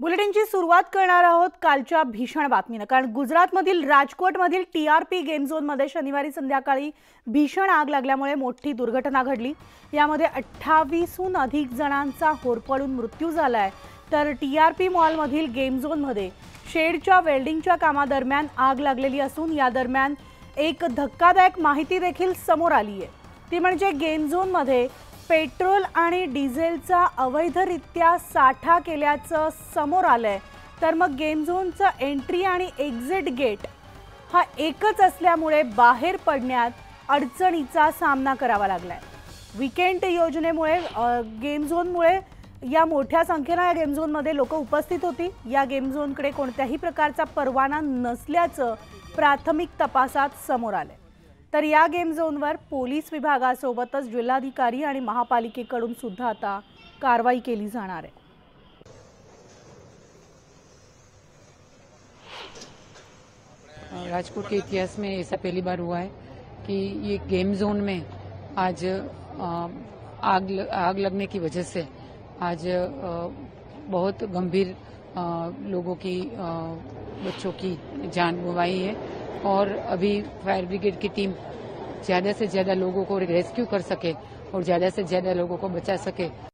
बुलेटिनची सुरुवात करणार आहोत कालच्या भीषण बातमीनं. कारण गुजरातमधील राजकोटमधील टी आर गेम झोनमध्ये शनिवारी संध्याकाळी भीषण आग लागल्यामुळे मोठी दुर्घटना घडली. यामध्ये अठ्ठावीसहून अधिक जणांचा होरपळून मृत्यू झाला आहे तर टी आर पी मॉलमधील गेम झोनमध्ये शेडच्या वेल्डिंगच्या कामादरम्यान आग लागलेली असून या दरम्यान एक धक्कादायक माहिती देखील समोर आली आहे ती म्हणजे गेम झोनमध्ये पेट्रोल आणि डिझेलचा अवैधरित्या साठा केल्याचं समोर आलंय. तर मग गेम झोनचं एंट्री आणि एक्झिट गेट हा एकच असल्यामुळे बाहेर पडण्यात अडचणीचा सामना करावा लागलाय. विकेंड योजनेमुळे गेम झोनमुळे या मोठ्या संख्येनं या गेम झोनमध्ये लोक उपस्थित होती. या गेम झोनकडे कोणत्याही प्रकारचा परवाना नसल्याचं प्राथमिक तपासात समोर आलंय. तर या गेम झोनवर पोलीस विभागासोबतच जिल्हाधिकारी आणि महापालिकेकडून सुद्धा आता कारवाई केली जाणार आहे. राजकोट के इतिहास में ऐसा पहली बार हुआ है कि ये गेम जोन में आज आग आग लगने की वजह से आज बहुत गंभीर लोगों की बच्चों की जान गंवाई है और अभी फायर ब्रिगेड की टीम ज्यादा से ज्यादा लोगों को रेस्क्यू कर सके और ज्यादा से ज्यादा लोगों को बचा सके।